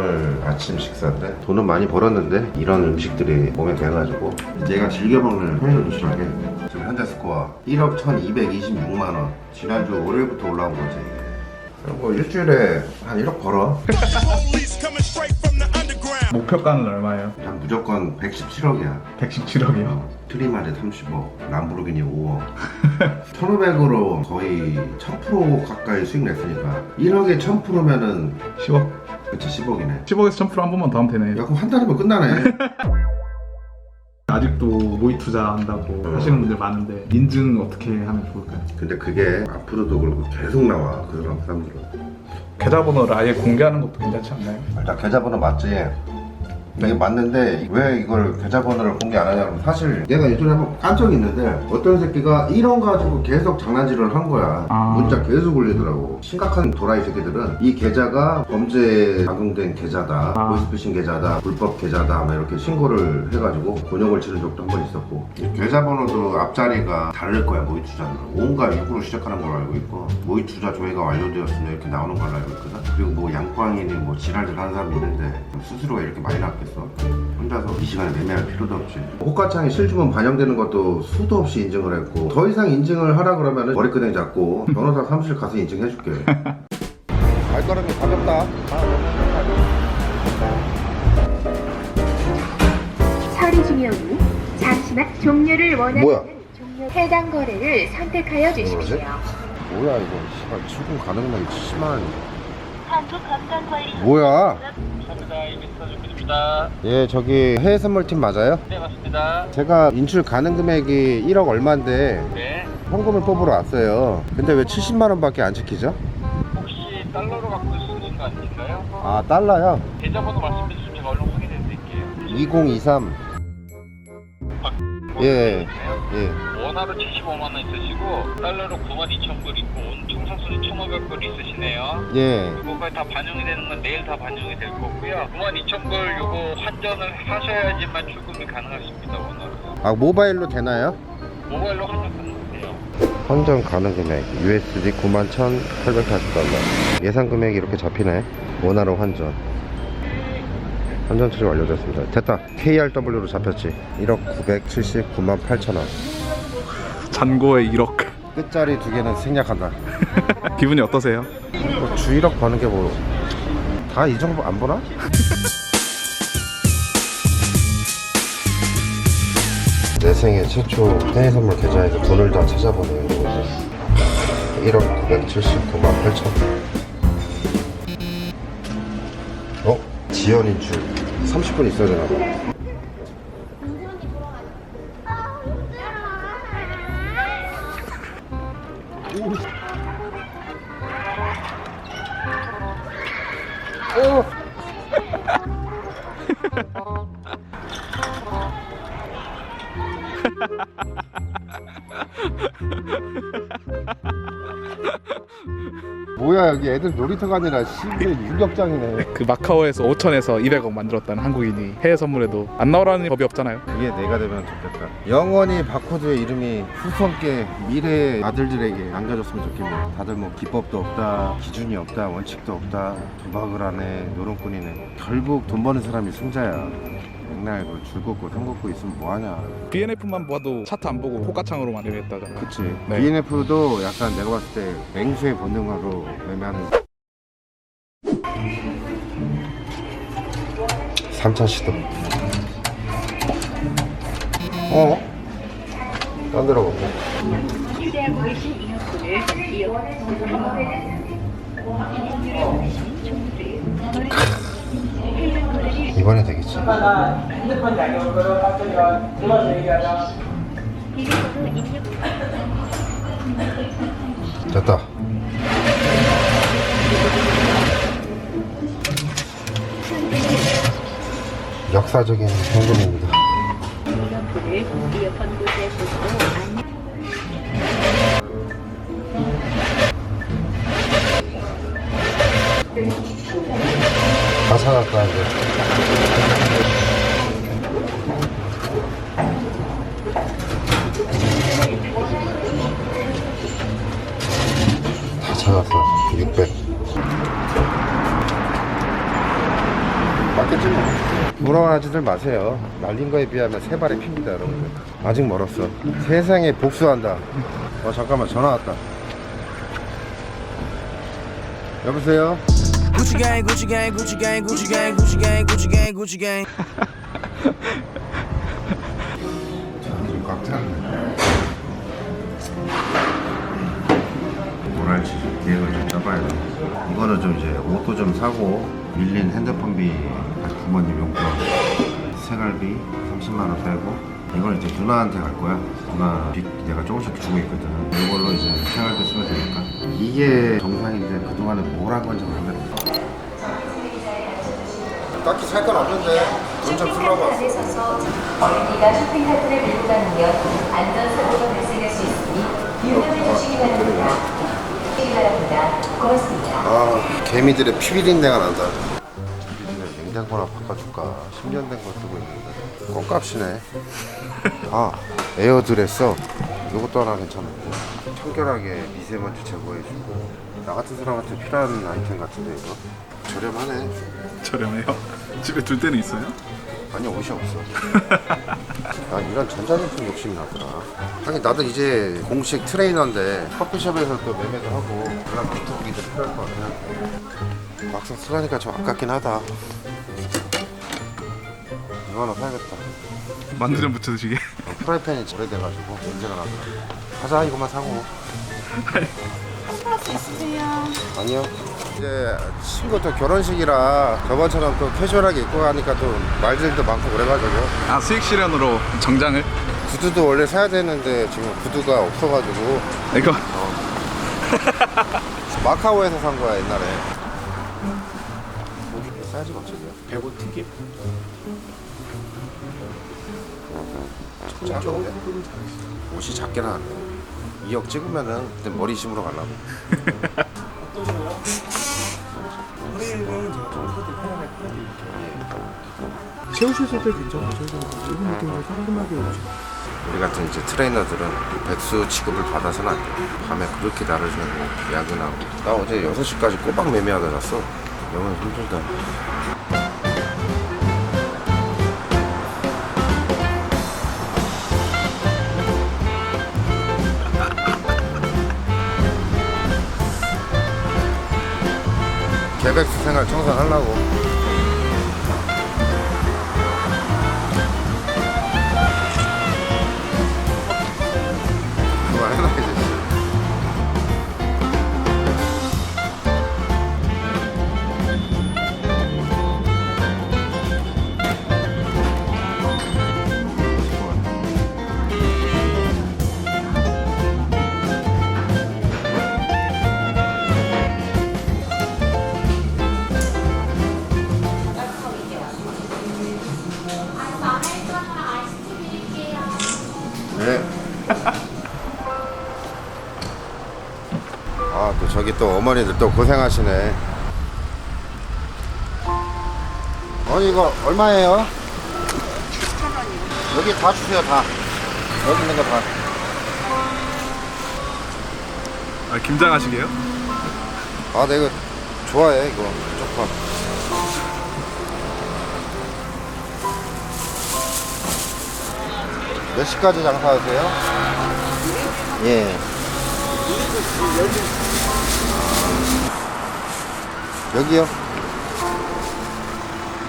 오늘 아침 식사인데 돈은 많이 벌었는데 이런 음식들이 몸에 배가지고 내가 즐겨 먹는 편의점 도시락에 지금 현재 스코어 1억 1226만 원 지난주 월요일부터 올라온 거지 뭐 일주일에 한 1억 벌어. 목표가는 얼마예요? 그냥 무조건 117억이야 117억이요. 트리마르 30억, 람보르기니 5억 1500으로 거의 1000% 가까이 수익 냈으니까 1억에 1000%면은 10억. 그치 10억이네 10억에서 1000%한 번만 더 하면 되네. 야 그럼 한 달이면 끝나네 아직도 모의 투자한다고 하시는 분들 많은데 인증 어떻게 하면 좋을까요? 근데 그게 앞으로도 그렇고 계속 나와 그 사람 사람들은 계좌번호를 아예 공개하는 것도 괜찮지 않나요? 일단 계좌번호 맞지? 이게 맞는데 왜 이걸 계좌번호를 공개 안 하냐면 사실 내가 예전에 한번 깐 적이 있는데 어떤 새끼가 1원 가지고 계속 장난질을 한 거야. 아. 문자 계속 올리더라고. 심각한 도라이 새끼들은 이 계좌가 범죄에 작용된 계좌다. 아. 보이스피싱 계좌다. 불법 계좌다. 막 이렇게 신고를 해가지고 곤욕을 치른 적도 한 번 있었고. 이 계좌번호도 앞자리가 다를 거야 모의 투자는. 온갖 6으로 시작하는 걸로 알고 있고. 모의 투자 조회가 완료되었으면 이렇게 나오는 걸로 알고 있거든. 그리고 뭐 양광이니 뭐 지랄들 하는 사람이 있는데 수수료가 이렇게 많이 났겠어 혼자서 이 시간에 매매할 필요도 없지 호가창에 실주문 반영되는 것도 수도 없이 인증을 했고 더 이상 인증을 하라 그러면 머리끄댕이 잡고 변호사 사무실 가서 인증해줄게. 발걸음이 가볍다. 처리 중이오니 잠시만 종료를 원하는 뭐야? 종료 해당 거래를 선택하여 주십시오. 뭐야 이거? 씨발 출금 가능한 70만 원 한국건강관리 뭐야 감사합니다. 이미스터 준비입니다. 예 저기 해외 선물팀 맞아요? 네, 맞습니다. 제가 인출 가능 금액이 1억 얼마인데 네. 현금을 뽑으러 왔어요 근데 왜 70만 원밖에 안 찍히죠? 혹시 달러로 갖고 쓰신 거 아니실까요? 아 달러요? 계좌번호 말씀해 주시면 얼른 확인해 드릴게요. 2023 예, 예. 원화로 75만 원 있으시고 달러로 9만 2천 불 있고 온 총상수는 1,500 불 있으시네요. 예. 그거까지 다 반영이 되는 건 내일 다 반영이 될 거고요. 9만 2천 불 요거 환전을 하셔야지만 출금이 가능하십니다. 원화로. 아 모바일로 되나요? 모바일로 환전 가능하세요. 환전 가능 금액 USD 91,840달러 예상 금액이 이렇게 잡히네 원화로 환전 환전 처리 완료됐습니다 됐다 KRW로 잡혔지 1억 979만 8천원 잔고에 1억. 끝자리 두 개는 생략한다 기분이 어떠세요? 뭐 주 1억 버는 게 뭐 다 이 정도 안 보나? 내 생애 최초 해외 선물 계좌에서 돈을 다 찾아보네요 이거는. 1억 979만 8천 어? 지연인 줄 30분 있어야 되나 봐 뭐야 여기 애들 놀이터가 아니라 시내 유격장이네. 그 마카오에서 5천에서 200억 만들었다는 한국인이 해외 선물에도 안 나오라는 법이 없잖아요. 그게 내가 되면 좋겠다. 영원히 바코드의 이름이 후손께 미래의 아들들에게 남겨줬으면 좋겠네. 다들 뭐 기법도 없다 기준이 없다 원칙도 없다. 도박을 하네 노름꾼이네. 결국 돈 버는 사람이 승자야 맨날 그 즐겁고 행복고 있으면 뭐하냐 BNF만 봐도 차트 안 보고 호가창으로 만들겠다잖아요. 그치 네. BNF도 약간 내가 봤을 때 맹수의 본능으로 매매하는 3차 시도 어? 딴 데로 볼게 휴대하고 계신 이어폰을 이어폰 해당 거래를 이번에 되겠지. 됐다. 역사적인 현금입니다 이제 다 찾았어 600 맞겠지 뭐. 부러워하지들 마세요. 날린 거에 비하면 세 발의 피입니다, 여러분들. 아직 멀었어. 세상에 복수한다. 어, 잠깐만, 전화 왔다. 여보세요? Gucci gang, Gucci gang, Gucci gang, Gucci gang, Gucci gang, Gucci gang, Gucci gang. 좀 계획을 좀 짜봐야 돼. 이거는 좀 이제 옷도 좀 사고 밀린 핸드폰비 부모님 용돈 생활비 30만 원 빼고 이걸 이제 누나한테 갈 거야. 누나 빚 내가 조금씩 주고 있거든. 이걸로 이제 생활비 쓰면 되니까 이게 정상인데 그동안에 뭘 한 건지 모르겠다. 딱히 살 건 없는데 돈좀 쓰려고 왔어. 서서 어린이가 쇼핑 카트를 밀고 다니면 안전사고가 발생할 수 있으니 유념해 주시기 바랍니다. 주시기 바랍니다. 고맙습니다. 아 개미들의 피비린내가 난다 피비린내 냉장고나 바꿔줄까? 10년 된 거 쓰고 있는데. 껌값이네. 아 에어드레서 이것도 하나 괜찮고 청결하게 미세먼지 제거해주고. 나 같은 사람한테 필요한 아이템 같은데 이거? 저렴하네. 저렴해요. 집에 둘 때는 있어요? 아니 옷이 없어. 아 이런 전자제품 욕심이 나더라. 하긴 나도 이제 공식 트레이너인데 커피숍에서 또 매매도 하고 그런 노트북이 좀 필요할 것 같아 막상 쓰라니까 좀 아깝긴 하다 이거 하나 사야겠다. 만두 좀 붙여 드시게. 어, 프라이팬이 오래돼가지고 문제가 나더라. 가자 이것만 사고. 플러스 있으세요? 아니요. 이제 친구 또 결혼식이라 저번처럼 또 캐주얼하게 입고 가니까 또 말들도 많고 그래가지고. 아 수익 실현으로 정장을? 구두도 원래 사야 되는데 지금 구두가 없어가지고. 이거. 마카오에서 산 거야 옛날에 사이즈가 어쩌냐? 105 튀김 작은데? 옷이 작게 나왔네 2억 찍으면은 그때 머리 심으러 가려고 세우실 때 괜찮아요. 저희가 지금 느낌으로 깔끔하게 오죠. 우리 같은 이제 트레이너들은 백수 취급을 받아서는 안 돼. 밤에 그렇게 나를 새고 야근하고. 나 어제 6시까지 꼬박 매매하다 갔어. 영원 힘들다. 개백수 생활 청산하려고. 아, 또 어머니들 또 고생하시네. 어머니 이거 얼마예요? 6,000원이요. 여기 다 주세요, 다. 여기 있는 거 다. 아, 김장하시게요? 아, 나 이거 좋아해, 이거. 조금. 몇 시까지 장사하세요? 예. 여기요?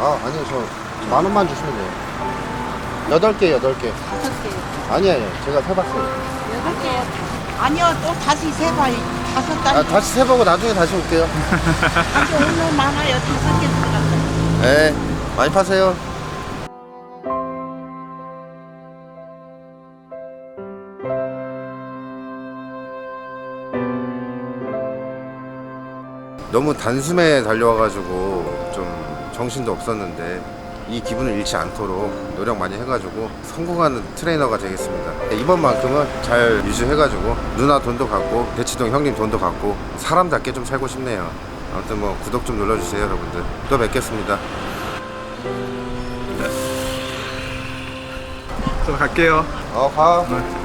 아, 아니요, 저 만 원만 주시면 돼요. 여덟 개, 여덟 개. 다섯 개. 아니, 아니요. 제가 세봤어요. 여덟 개. 아니요, 또 다시 세봐. 다섯 아, 단위. 다시 세보고 나중에 다시 올게요. 아직 오늘 많아요. 다섯 개 들어갔어요. 네, 많이 파세요. 너무 단숨에 달려와가지고 좀 정신도 없었는데 이 기분을 잃지 않도록 노력 많이 해가지고 성공하는 트레이너가 되겠습니다. 네, 이번만큼은 잘 유지해가지고 누나 돈도 갖고 대치동 형님 돈도 갖고 사람답게 좀 살고 싶네요. 아무튼 뭐 구독 좀 눌러주세요 여러분들. 또 뵙겠습니다. 저 갈게요. 어 가.